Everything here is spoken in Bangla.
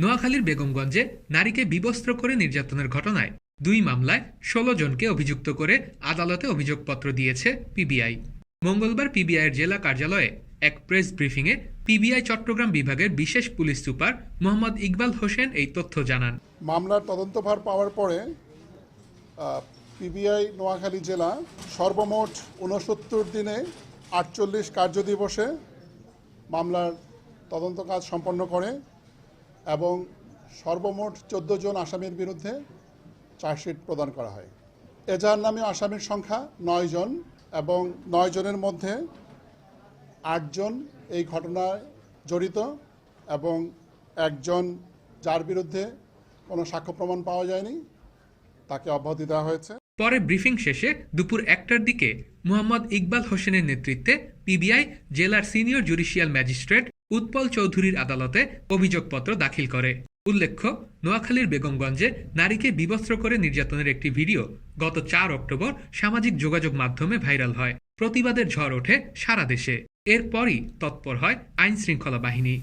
নোয়াখালীর বেগমগঞ্জে নারীকে বিবস্ত্র করে নির্যাতনের ঘটনায় দুই মামলায় ষোলো জনকে অভিযুক্ত করে আদালতে অভিযোগপত্র দিয়েছে পিবিআই। মঙ্গলবার পিবিআইয়ের জেলা কার্যালয়ে এক প্রেস ব্রিফিংয়ে পিবিআই চট্টগ্রাম বিভাগের বিশেষ পুলিশ সুপার মোহাম্মদ ইকবাল হোসেন এই তথ্য জানান। মামলার তদন্তভার পাওয়ার পরে পিবিআই নোয়াখালী জেলা সর্বমোট উনসত্তর দিনে আটচল্লিশ কার্যদিবসে মামলার তদন্ত কাজ সম্পন্ন করে। এবং সর্বমোট চোদ্দ জন আসামির বিরুদ্ধে চার্জশিট প্রদান করা হয়। এজাহার নামে আসামির সংখ্যা নয় জন এবং নয় জনের মধ্যে আটজন এই ঘটনায় জড়িত এবং একজন যার বিরুদ্ধে কোনো সাক্ষ্য প্রমাণ পাওয়া যায়নি, তাকে অব্যাহতি দেওয়া হয়েছে। পরে ব্রিফিং শেষে দুপুর একটার দিকে মোহাম্মদ ইকবাল হোসেনের নেতৃত্বে পিবিআই জেলার সিনিয়র জুডিশিয়াল ম্যাজিস্ট্রেট উৎপল চৌধুরীর আদালতে অভিযোগপত্র দাখিল করে। উল্লেখ্য, নোয়াখালীর বেগমগঞ্জে নারীকে বিবস্ত্র করে নির্যাতনের একটি ভিডিও গত চার অক্টোবর সামাজিক যোগাযোগ মাধ্যমে ভাইরাল হয়। প্রতিবাদের ঝড় ওঠে সারা দেশে। এরপরই তৎপর হয় আইনশৃঙ্খলা বাহিনী।